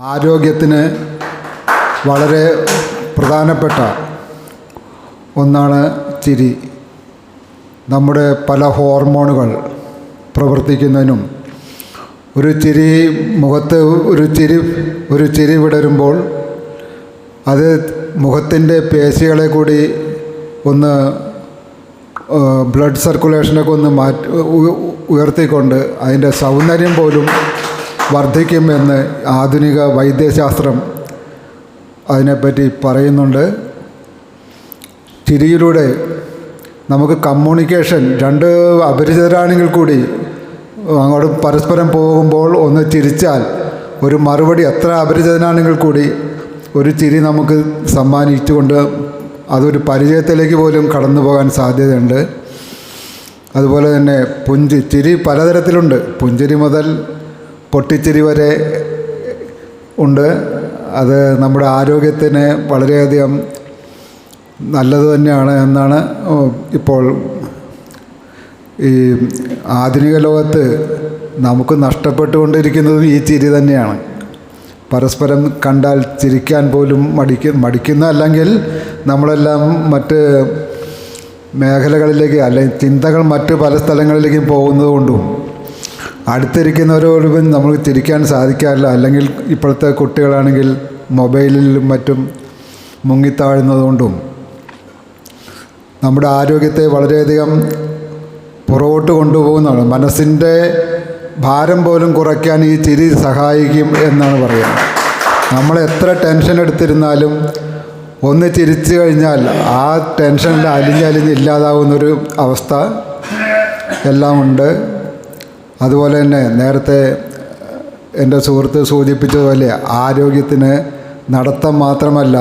ആരോഗ്യത്തിന് വളരെ പ്രധാനപ്പെട്ട ഒന്നാണ് ചിരി. നമ്മുടെ പല ഹോർമോണുകൾ പ്രവർത്തിക്കുന്നതിനും ഒരു ചിരി മുഖത്ത് ഒരു ചിരി ഒരു ചിരി വിടരുമ്പോൾ അത് മുഖത്തിന്റെ പേശികളെ കൂടി ഒന്ന് ബ്ലഡ് സർക്കുലേഷനൊക്കെ ഒന്ന് മാറ്റി ഉയർത്തിക്കൊണ്ട് അതിന്റെ സൗന്ദര്യം പോലും വർദ്ധിക്കുമെന്ന് ആധുനിക വൈദ്യശാസ്ത്രം അതിനെപ്പറ്റി പറയുന്നുണ്ട്. ചിരിയിലൂടെ നമുക്ക് കമ്മ്യൂണിക്കേഷൻ രണ്ട് അപരിചിതരാണെങ്കിൽ കൂടി അങ്ങോട്ട് പരസ്പരം പോകുമ്പോൾ ഒന്ന് ചിരിച്ചാൽ ഒരു മറുപടി എത്ര അപരിചിതനാണെങ്കിൽ കൂടി ഒരു ചിരി നമുക്ക് സമ്മാനിച്ചുകൊണ്ട് അതൊരു പരിചയത്തിലേക്ക് പോലും കടന്നു പോകാൻ സാധ്യതയുണ്ട്. അതുപോലെ തന്നെ പുഞ്ചി ചിരി പലതരത്തിലുണ്ട്. പുഞ്ചിരി മുതൽ പൊട്ടിച്ചിരി വരെ ഉണ്ട്. അത് നമ്മുടെ ആരോഗ്യത്തിന് വളരെയധികം നല്ലത് തന്നെയാണ് എന്നാണ് ഇപ്പോൾ ഈ ആധുനിക ലോകത്ത് നമുക്ക് നഷ്ടപ്പെട്ടുകൊണ്ടിരിക്കുന്നതും ഈ ചിരി തന്നെയാണ്. പരസ്പരം കണ്ടാൽ ചിരിക്കാൻ പോലും മടിക്ക മടിക്കുന്ന അല്ലെങ്കിൽ നമ്മളെല്ലാം മറ്റ് മേഖലകളിലേക്ക് അല്ലെങ്കിൽ ചിന്തകൾ മറ്റ് പല സ്ഥലങ്ങളിലേക്കും പോകുന്നത് കൊണ്ടും അടുത്തിരിക്കുന്നവരോടും നമുക്ക് തിരിക്കാൻ സാധിക്കാറില്ല. അല്ലെങ്കിൽ ഇപ്പോഴത്തെ കുട്ടികളാണെങ്കിൽ മൊബൈലിലും മറ്റും മുങ്ങിത്താഴുന്നതുകൊണ്ടും നമ്മുടെ ആരോഗ്യത്തെ വളരെയധികം പുറകോട്ട് കൊണ്ടുപോകുന്നതാണ്. മനസ്സിന്റെ ഭാരം പോലും കുറയ്ക്കാൻ ഈ ചിരി സഹായിക്കും എന്നാണ് പറയുന്നത് നമ്മൾ എത്ര ടെൻഷൻ എടുത്തിരുന്നാലും ഒന്ന് ചിരിച്ചു കഴിഞ്ഞാൽ ആ ടെൻഷനിൽ അലിഞ്ഞലിഞ്ഞ് ഇല്ലാതാവുന്നൊരു അവസ്ഥ എല്ലാം ഉണ്ട് അതുപോലെ തന്നെ നേരത്തെ എന്റെ സുഹൃത്ത് സൂചിപ്പിച്ചതുപോലെ ആരോഗ്യത്തിന് നടത്തം മാത്രമല്ല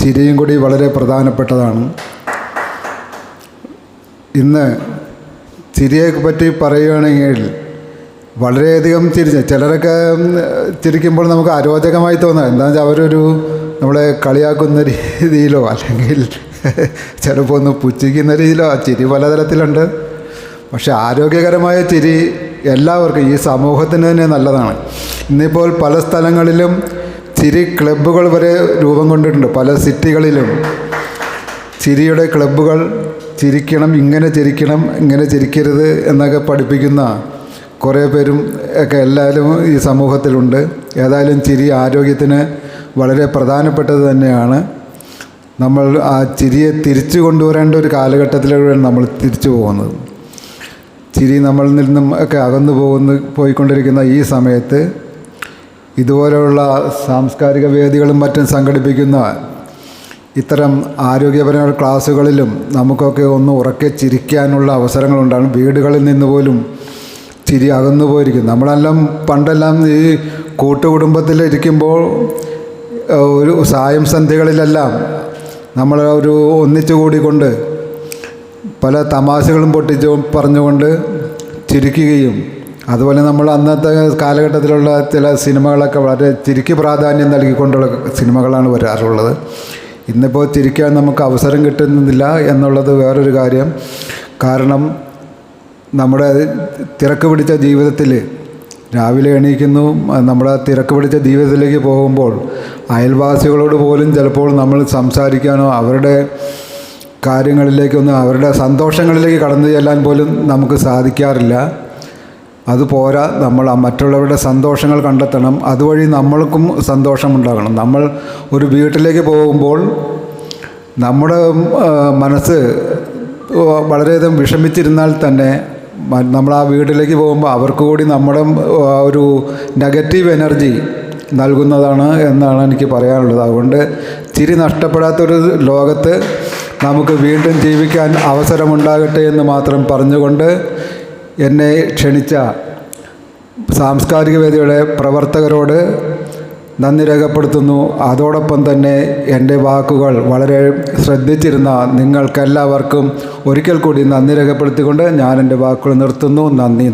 ചിരിയും കൂടി വളരെ പ്രധാനപ്പെട്ടതാണ്. ഇന്ന് ചിരിയെ പറ്റി പറയുകയാണെങ്കിൽ വളരെയധികം ചിരിച്ച് ചിലരൊക്കെ ചിരിക്കുമ്പോൾ നമുക്ക് അരോചകമായി തോന്നാം. എന്താണെന്ന് വെച്ചാൽ അവരൊരു നമ്മളെ കളിയാക്കുന്ന രീതിയിലോ അല്ലെങ്കിൽ ചിലപ്പോൾ ഒന്ന് പുച്ഛിക്കുന്ന രീതിയിലോ ചിരി പലതരത്തിലുണ്ട്. പക്ഷെ ആരോഗ്യകരമായ ചിരി എല്ലാവർക്കും ഈ സമൂഹത്തിന് തന്നെ നല്ലതാണ്. ഇന്നിപ്പോൾ പല സ്ഥലങ്ങളിലും ചിരി ക്ലബ്ബുകൾ വരെ രൂപം കൊണ്ടിട്ടുണ്ട്. പല സിറ്റികളിലും ചിരിയുടെ ക്ലബ്ബുകൾ ചിരിക്കണം ഇങ്ങനെ ചിരിക്കണം ഇങ്ങനെ ചിരിക്കരുത് എന്നൊക്കെ പഠിപ്പിക്കുന്ന കുറേ പേരും ഒക്കെ എല്ലാവരും ഈ സമൂഹത്തിലുണ്ട്. ഏതായാലും ചിരി ആരോഗ്യത്തിന് വളരെ പ്രധാനപ്പെട്ടത് തന്നെയാണ്. നമ്മൾ ആ ചിരിയെ തിരിച്ചു കൊണ്ടുവരേണ്ട ഒരു കാലഘട്ടത്തിലൂടെയാണ് നമ്മൾ തിരിച്ചു പോകുന്നത്. ചിരി നമ്മളിൽ നിന്നും ഒക്കെ അകന്നു പോകുന്നു പോയിക്കൊണ്ടിരിക്കുന്ന ഈ സമയത്ത് ഇതുപോലെയുള്ള സാംസ്കാരിക വേദികളും മറ്റും സംഘടിപ്പിക്കുന്ന ഇത്തരം ആരോഗ്യപരമായ ക്ലാസ്സുകളിലും നമുക്കൊക്കെ ഒന്ന് ഉറക്കെ ചിരിക്കാനുള്ള അവസരങ്ങളുണ്ടാകും. വീടുകളിൽ നിന്ന് പോലും ചിരി അകന്നു പോയിരിക്കും നമ്മളെല്ലാം പണ്ടെല്ലാം ഈ കൂട്ടുകുടുംബത്തിലിരിക്കുമ്പോൾ ഒരു സായം സന്ധ്യകളിലെല്ലാം നമ്മൾ ഒരു ഒന്നിച്ചു കൂടിക്കൊണ്ട് പല തമാശകളും പൊട്ടിച്ചു പറഞ്ഞുകൊണ്ട് ചിരിക്കുകയും അതുപോലെ നമ്മൾ അന്നത്തെ കാലഘട്ടത്തിലുള്ള ചില സിനിമകളൊക്കെ വളരെ ചിരിക്ക് പ്രാധാന്യം നൽകിക്കൊണ്ടുള്ള സിനിമകളാണ് വരാറുള്ളത്. ഇന്നിപ്പോൾ ചിരിക്കാൻ നമുക്ക് അവസരം കിട്ടുന്നില്ല എന്നുള്ളത് വേറൊരു കാര്യം. കാരണം നമ്മുടെ തിരക്ക് പിടിച്ച ജീവിതത്തിൽ രാവിലെ എണീക്കുന്നു നമ്മുടെ തിരക്ക് പിടിച്ച ജീവിതത്തിലേക്ക് പോകുമ്പോൾ അയൽവാസികളോട് പോലും ചിലപ്പോൾ നമ്മൾ സംസാരിക്കാനോ അവരുടെ കാര്യങ്ങളിലേക്കൊന്ന് അവരുടെ സന്തോഷങ്ങളിലേക്ക് കടന്നു ചെല്ലാൻ പോലും നമുക്ക് സാധിക്കാറില്ല. അതുപോരാ നമ്മൾ മറ്റുള്ളവരുടെ സന്തോഷങ്ങൾ കണ്ടെത്തണം. അതുവഴി നമ്മൾക്കും സന്തോഷമുണ്ടാകണം നമ്മൾ ഒരു വീട്ടിലേക്ക് പോകുമ്പോൾ നമ്മുടെ മനസ്സ് വളരെയധികം വിഷമിച്ചിരുന്നാൽ തന്നെ നമ്മൾ ആ വീട്ടിലേക്ക് പോകുമ്പോൾ അവർക്ക് കൂടി നമ്മുടെ ഒരു നെഗറ്റീവ് എനർജി നൽകുന്നതാണ് എന്നാണ് എനിക്ക് പറയാനുള്ളത്. അതുകൊണ്ട് ചിരി നഷ്ടപ്പെടാത്തൊരു ലോകത്ത് നമുക്ക് വീണ്ടും ജീവിക്കാൻ അവസരമുണ്ടാകട്ടെ എന്ന് മാത്രം പറഞ്ഞുകൊണ്ട് എന്നെ ക്ഷണിച്ച സാംസ്കാരിക വേദിയുടെ പ്രവർത്തകരോട് നന്ദി രേഖപ്പെടുത്തുന്നു. അതോടൊപ്പം തന്നെ എന്റെ വാക്കുകൾ വളരെ ശ്രദ്ധിച്ചിരുന്ന നിങ്ങൾക്കെല്ലാവർക്കും ഒരിക്കൽ കൂടി നന്ദി രേഖപ്പെടുത്തിക്കൊണ്ട് ഞാൻ എന്റെ വാക്കുകൾ നിർത്തുന്നു. നന്ദി